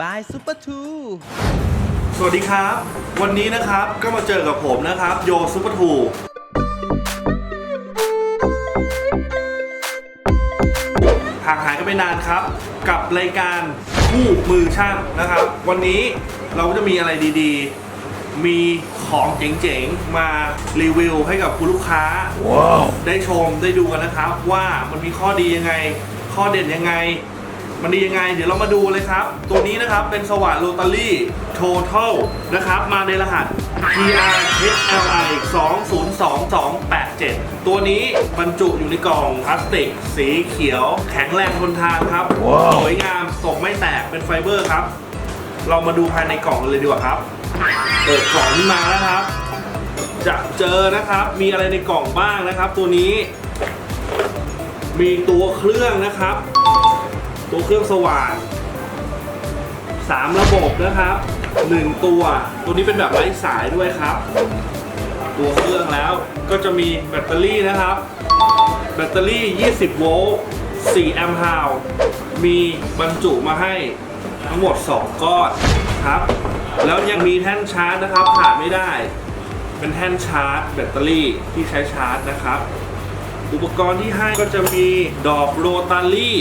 by Super 2สวัสดีครับ วันนี้นะครับก็มาเจอกับผมนะครับ โยซุปเปอร์ทูห่างหายกันไปนานครับ กับรายการคู่มือช่างนะครับ วันนี้เราก็จะมีอะไรดีๆ มีของเจ๋งๆ มารีวิวให้กับคุณลูกค้า ได้ชมได้ดูกันนะครับ ว่ามันมีข้อดียังไง ข้อเด่นยังไง มันดียังไง เดี๋ยวเรามาดูเลยครับ ตัวนี้นะครับเป็นสว่านโรตารี่ Total นะครับ มาในรหัส PR HLI 202287 ตัวนี้บรรจุอยู่ในกล่องพลาสติก สีเขียว แข็งแรงทนทานครับสวยงามตกไม่แตกเป็นไฟเบอร์ครับ เรามาดูภายในกล่องกันเลยดีกว่าครับ เปิดกล่องนี้มาแล้วครับ จะเจอนะครับ มีอะไรในกล่องบ้างนะครับ ตัวนี้ มีตัวเครื่องนะครับ ตัวเครื่องสว่านสามระบบนะครับหนึ่งตัว ตัวนี้เป็นแบบไร้สายด้วยครับ ตัวเครื่องแล้วก็จะมีแบตเตอรี่นะครับ แบตเตอรี่ 20 โวลต์ 4 แอมป์ฮาวมีบรรจุมาให้ทั้งหมด 2 ก้อนครับ แล้วยังมีแท่นชาร์จนะครับขาดไม่ได้ เป็นแท่นชาร์จ แบตเตอรี่ที่ใช้ชาร์จนะครับ อุปกรณ์ที่ให้ก็จะมีดอกโรตารี่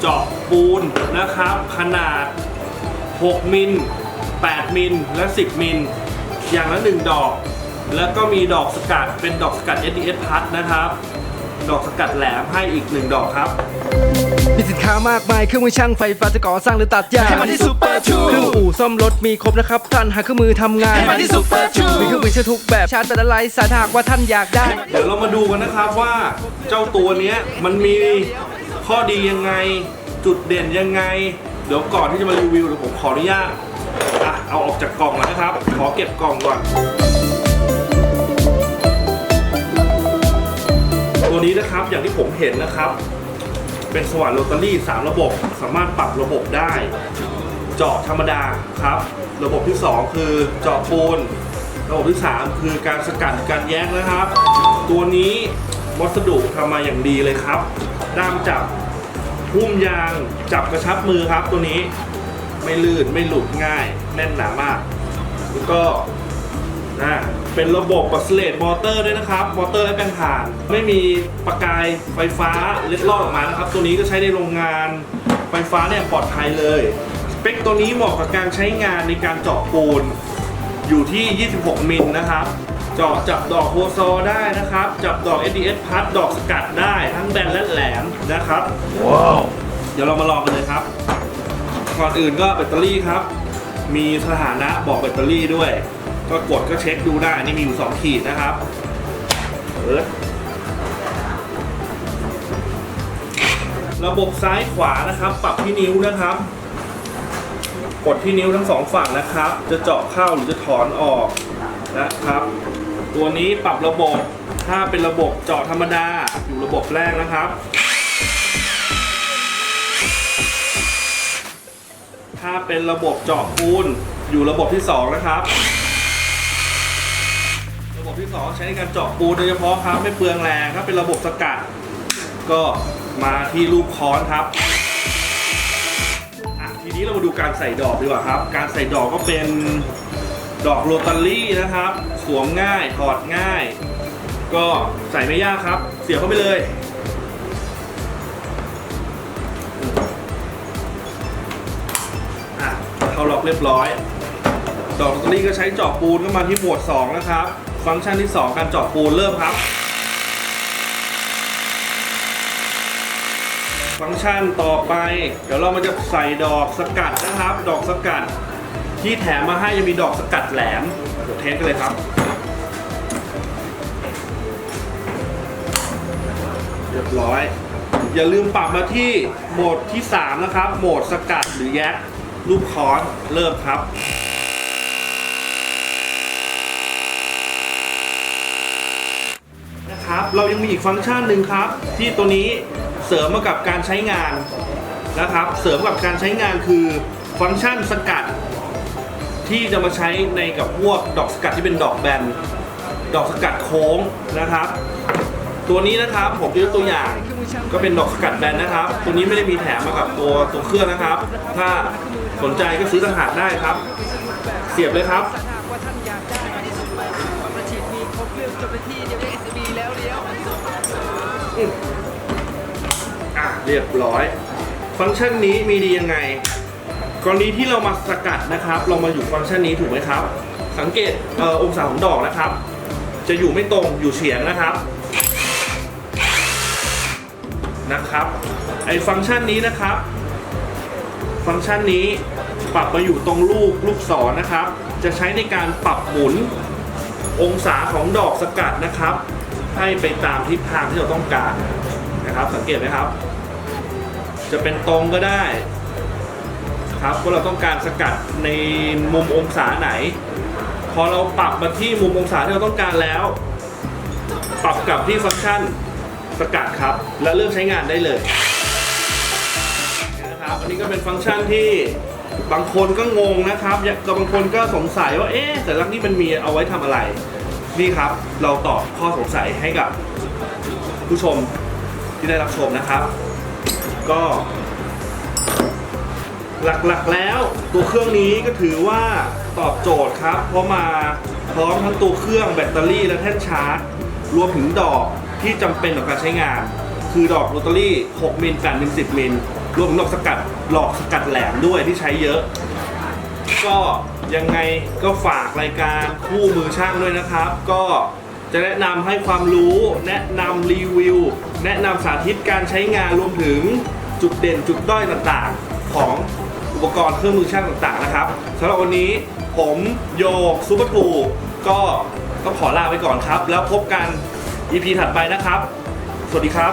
เจาะปูนนะครับ ขนาด 6 มิล 8 มิล และ 10 มิล อย่างละ 1 ดอก แล้วก็มีดอกสกัดเป็นดอกสกัด SDS พัดนะครับ ดอกสกัดแหลมให้อีก 1 ดอกครับ มีสินค้ามากมายเครื่องมือช่างไฟฟ้าจะก่อสร้างหรือตัดหญ้าให้มาที่ Super 2เครื่องอู่ซ่อมรถมีครบนะครับ ท่านหาเครื่องมือทำงานให้มาที่ Super 2มีเครื่องมือเชื่อทุกแบบชาร์จแต่ละไลท์สายถ้าหากว่าท่านอยากได้ เดี๋ยวเรามาดูกันนะครับว่าเจ้าตัวเนี้ยมันมี ข้อดียังไงจุดเด่นยังไง เดี๋ยวก่อนที่จะมารีวิวเดี๋ยวผมขออนุญาตอะเอาออกจากกล่องแล้วนะครับ ขอเก็บกล่องก่อน ตัวนี้นะครับอย่างที่ผมเห็นนะครับ เป็นสว่านโรตารี่ 3 ระบบสามารถปรับระบบได้ เจาะธรรมดาครับ ระบบที่ 2 คือเจาะปูนระบบที่ 3 คือการสกัดการแยกนะครับ ตัวนี้วัสดุทำมาอย่างดีเลยครับด้ามจับ หุ้มยางจับกระชับมือครับตัวนี้ไม่ลื่นไม่หลุดง่าย แน่นหนามาก แล้วก็นะเป็นระบบบัสเลตมอเตอร์ด้วยนะครับ มอเตอร์และแปลงผ่าน ไม่มีประกายไฟฟ้าเล็ดลอดออกมานะครับ ตัวนี้ก็ใช้ในโรงงานไฟฟ้าเนี่ยปลอดภัยเลยสเปคตัวนี้เหมาะกับการใช้งานในการเจาะปูนอยู่ที่ 26 มิลนะครับ เจาะจับดอกโฮโซได้นะครับ จับดอก SDS พัดดอกสกัดได้ทั้งแบนและแหลมนะครับ ว้าว เดี๋ยวเรามาลองกันเลยครับ ก่อนอื่นก็แบตเตอรี่ครับ มีสถานะบอกแบตเตอรี่ด้วย ก็กดก็เช็คดูได้ อันนี้มีอยู่ 2 ขีดนะครับเปิดระบบซ้ายขวานะครับ ปรับที่นิ้วนะครับ กดที่นิ้วทั้งสองฝั่งนะครับ จะเจาะเข้าหรือจะถอนออกนะครับ ตัวนี้ปรับระบบ ถ้าเป็นระบบเจาะธรรมดา อยู่ระบบแรกนะครับ ถ้าเป็นระบบเจาะปูนอยู่ระบบที่ 2 นะครับ ระบบที่ 2 ใช้ในการเจาะปูนโดยเฉพาะครับไม่เปลืองแรงถ้าเป็นระบบสกัด ก็มาที่รูปค้อนครับทีนี้เรามาดูการใส่ดอกดีกว่าครับ การใส่ดอกก็เป็น ดอกโรตารี่นะครับ สวมง่ายถอดง่าย ก็ใส่ไม่ยากครับ เสียบเข้าไปเลย อะเข้าล็อกเรียบร้อย ดอกลอตเตอรี่ก็ใช้เจาะปูนก็มาที่หมวด 2 นะครับ ฟังก์ชันที่ 2 การเจาะปูนเริ่มครับ ฟังก์ชันต่อไป เดี๋ยวเรามาจะใส่ดอกสกัดนะครับ ดอกสกัด ที่แถมมาให้ยังมีดอกสกัดแหลมเดี๋ยวเทสกันเลยครับ เรียบร้อย อย่าลืมปรับมาที่โหมดที่ 3 นะครับ โหมดสกัดหรือแยกรูปคอนเริ่มครับนะครับ เรายังมีอีกฟังก์ชันหนึ่งครับ ที่ตัวนี้เสริมมากับการใช้งานนะครับ เสริมกับการใช้งานคือฟังก์ชันสกัด ที่จะมาใช้ในกับพวกดอกสกัดที่เป็นดอกแบน ดอกสกัดโค้งนะครับ ตัวนี้นะครับผมยกตัวอย่าง ก็เป็นดอกสกัดแบนนะครับ ตัวนี้ไม่ได้มีแถมมากับตัวตัวเครื่องนะครับ ถ้าสนใจก็ซื้อต่างหากได้ครับ เสียบเลยครับอะเรียบร้อย ฟังก์ชันนี้มีดียังไง กรณีที่เรามาสกัดนะครับ เรามาอยู่ฟังก์ชันนี้ถูกไหมครับ สังเกตเออองศาของดอกนะครับ จะอยู่ไม่ตรงอยู่เฉียงนะครับนะครับไอฟังก์ชันนี้นะครับ ฟังก์ชันนี้ปรับมาอยู่ตรงลูกลูกศรนะครับ จะใช้ในการปรับหมุนองศาของดอกสกัดนะครับ ให้ไปตามทิศทางที่เราต้องการนะครับ สังเกตไหมครับ จะเป็นตรงก็ได้ ครับว่าเราต้องการสกัดในมุมองศาไหน พอเราปรับมาที่มุมองศาที่เราต้องการแล้ว ปรับกลับที่ฟังก์ชันสกัดครับ และเริ่มใช้งานได้เลยนะครับอันนี้ก็เป็นฟังก์ชันที่บางคนก็งงนะครับอยากบางคนก็สงสัยว่าเอ๊ะแต่ลักนี่มันมีเอาไว้ทำอะไร นี่ครับ เราตอบข้อสงสัยให้กับผู้ชมที่ได้รับชมนะครับ ก็ หลักๆแล้วตัวเครื่องนี้ก็ถือว่าตอบโจทย์ครับ เพราะมาพร้อมทั้งตัวเครื่องแบตเตอรี่และแท่นชาร์จ รวมถึงดอกที่จำเป็นต่อการใช้งาน คือดอกโรตารี่ 6 มิล8มิล10 มิล รวมถึงดอกสกัดหลอกสกัดแหลมด้วยที่ใช้เยอะ ก็ยังไงก็ฝากรายการคู่มือช่างด้วยนะครับ ก็จะแนะนำให้ความรู้ แนะนำรีวิว แนะนำสาธิตการใช้งานรวมถึงจุดเด่นจุดด้อยต่างๆ ของ อุปกรณ์เครื่องมือช่างต่างๆนะครับสำหรับวันนี้ผมโยซูเปอร์ทูก็ต้องขอลาไปก่อนครับ แล้วพบกัน EP ถัดไปนะครับ สวัสดีครับ